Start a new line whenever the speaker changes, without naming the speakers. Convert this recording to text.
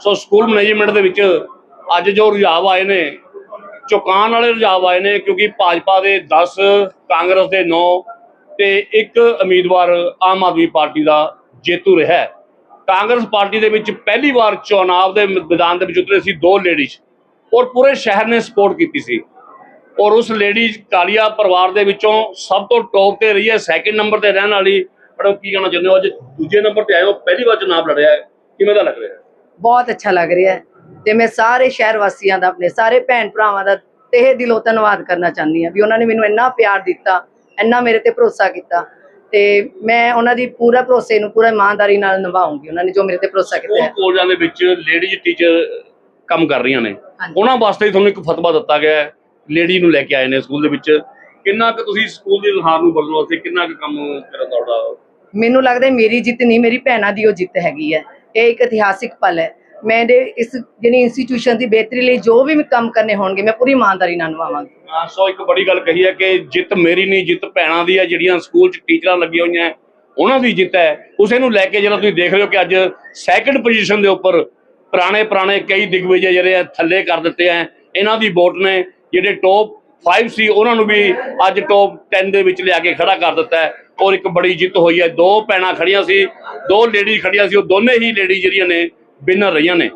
So school management ਦੇ ਵਿੱਚ ਅੱਜ ਜੋ ਰੁਝਾਵ ਆਏ ਨੇ ਚੁਕਾਨ ਵਾਲੇ ਰੁਝਾਵ ਆਏ ਨੇ ਕਿਉਂਕਿ ਭਾਜਪਾ ਦੇ 10 ਕਾਂਗਰਸ ਦੇ 9 ਤੇ ਇੱਕ ਉਮੀਦਵਾਰ ਆਮ ਆਦਮੀ ਪਾਰਟੀ ਦਾ ਜੇਤੂ ਰਿਹਾ ਕਾਂਗਰਸ ਪਾਰਟੀ ਦੇ ਵਿੱਚ ਪਹਿਲੀ ਵਾਰ ਚੁਣਾਵ ਦੇ ਮੈਦਾਨ ਦੇ ਵਿੱਚ ਉਤਰੇ ਸੀ ਦੋ ਲੇਡੀਜ਼ ਔਰ ਪੂਰੇ ਸ਼ਹਿਰ ਨੇ ਸਪੋਰਟ ਕੀਤੀ ਸੀ। ਔਰ ਉਸ ਲੇਡੀਜ਼ ਕਾਲੀਆ ਪਰਿਵਾਰ ਦੇ ਵਿੱਚੋਂ ਸਭ ਤੋਂ ਟੌਪ ਤੇ ਰਹੀ ਹੈ ਸੈਕਿੰਡ ਨੰਬਰ ਤੇ ਰਹਿਣ ਵਾਲੀ, ਮੈਡਮ ਕੀ ਕਹਿਣਾ ਚਾਹੁੰਦੇ ਹੋ? ਅੱਜ ਦੂਜੇ ਨੰਬਰ ਤੇ ਆਏ ਹੋ, ਪਹਿਲੀ ਵਾਰ ਚੁਣਾਵ ਲੜਿਆ ਕਿਵੇਂ ਦਾ ਲੱਗ ਰਿਹਾ
ਬਹੁਤ ਅੱਛਾ ਲੱਗ ਰਿਹਾ ਹੈ ਤੇ ਮੈਂ ਸਾਰੇ ਸ਼ਹਿਰ ਵਾਸੀਆਂ ਦਾ ਆਪਣੇ ਸਾਰੇ ਭੈਣ ਭਰਾਵਾਂ ਦਾ ਤਹਿ ਦਿਲੋਂ ਧੰਨਵਾਦ ਕਰਨਾ ਚਾਹੁੰਦੀ ਹਾਂ ਵੀ ਉਹਨਾਂ ਨੇ ਮੈਨੂੰ ਇੰਨਾ ਪਿਆਰ ਦਿੱਤਾ ਇੰਨਾ ਮੇਰੇ ਤੇ ਭਰੋਸਾ ਕੀਤਾ ਤੇ ਮੈਂ ਉਹਨਾਂ ਦੀ ਪੂਰਾ ਭਰੋਸੇ ਨੂੰ ਪੂਰਾ ਇਮਾਨਦਾਰੀ ਨਾਲ ਨਿਭਾਉਂਗੀ ਉਹਨਾਂ ਨੇ ਜੋ ਮੇਰੇ ਤੇ ਭਰੋਸਾ ਕੀਤਾ ਹੈ।
ਕਾਲਜਾਂ ਦੇ ਵਿੱਚ ਲੇਡੀਜ਼ ਟੀਚਰ ਕੰਮ ਕਰ ਰਹੀਆਂ ਨੇ। ਉਹਨਾਂ ਵਾਸਤੇ ਤੁਹਾਨੂੰ ਇੱਕ ਫਤਵਾ ਦਿੱਤਾ ਗਿਆ ਹੈ ਲੇਡੀ ਨੂੰ ਲੈ ਕੇ ਆਏ ਨੇ ਸਕੂਲ ਦੇ ਵਿੱਚ। ਕਿੰਨਾ ਕੁ ਤੁਸੀਂ ਸਕੂਲ ਦੀ ਹਾਰ ਨੂੰ ਬਦਲਣ ਵਾਸਤੇ ਕਿੰਨਾ ਕੁ ਕੰਮ ਕਰਨ ਦਾ ਤੁਹਾਡਾ?
ਮੈਨੂੰ ਲੱਗਦਾ ਮੇਰੀ ਜਿੱਤ ਨਹੀਂ ਮੇਰੀ ਭੈਣਾਂ ਦੀ ਉਹ ਜਿੱਤ ਹੈਗੀ ਹੈ। ਇਹ ਇੱਕ ਇਤਿਹਾਸਿਕ ਪਲ ਹੈ। ਮੈਂ ਇਹਦੇ ਇਸ ਜਿਹੜੀ ਇੰਸਟੀਟਿਊਸ਼ਨ ਦੀ ਬਿਹਤਰੀ ਲਈ ਜੋ ਵੀ ਕੰਮ ਕਰਨੇ ਹੋਣਗੇ ਮੈਂ ਪੂਰੀ ਇਮਾਨਦਾਰੀ ਨਾਲ ਨਿਭਾਵਾਂਗੀ।
ਹਾਂ, ਸੋ ਇੱਕ ਬੜੀ ਗੱਲ ਕਹੀ ਹੈ ਕਿ ਜਿੱਤ ਮੇਰੀ ਨਹੀਂ ਜਿੱਤ ਭੈਣਾਂ ਦੀ ਹੈ ਜਿਹੜੀਆਂ ਸਕੂਲ 'ਚ ਟੀਚਰਾਂ ਲੱਗੀਆਂ ਹੋਈਆਂ ਉਹਨਾਂ ਦੀ ਜਿੱਤ ਹੈ। ਉਸੇ ਨੂੰ ਲੈ ਕੇ ਜਿਹੜਾ ਤੁਸੀਂ ਦੇਖ ਰਹੇ ਹੋ ਕਿ ਅੱਜ ਸੈਕੰਡ ਪੋਜੀਸ਼ਨ ਦੇ ਉੱਪਰ ਪੁਰਾਣੇ ਪੁਰਾਣੇ ਕਈ ਦਿਗਵਿਜੇ ਜਿਹੜੇ ਆ ਥੱਲੇ ਕਰ ਦਿੱਤੇ ਆ। ਇਹਨਾਂ ਦੀ ਵੋਟ ਨੇ ਜਿਹੜੇ ਟੌਪ 5 ਸੀ ਉਹਨਾਂ ਨੂੰ ਵੀ ਅੱਜ ਟੌਪ 10 ਦੇ ਵਿੱਚ ਲਿਆ ਕੇ ਖੜਾ ਕਰ ਦਿੱਤਾ ਹੈ। ਔਰ ਇੱਕ ਬੜੀ ਜਿੱਤ ਹੋਈ ਹੈ। ਦੋ ਭੈਣਾਂ ਖੜੀਆਂ ਸੀ ਦੋ ਲੇਡੀ ਖੜੀਆਂ ਸੀ ਉਹ ਦੋਨੇ ਹੀ ਲੇਡੀ ਜਿਹੜੀਆਂ ਨੇ ਵਿਨਰ ਰਹੀਆਂ ਨੇ।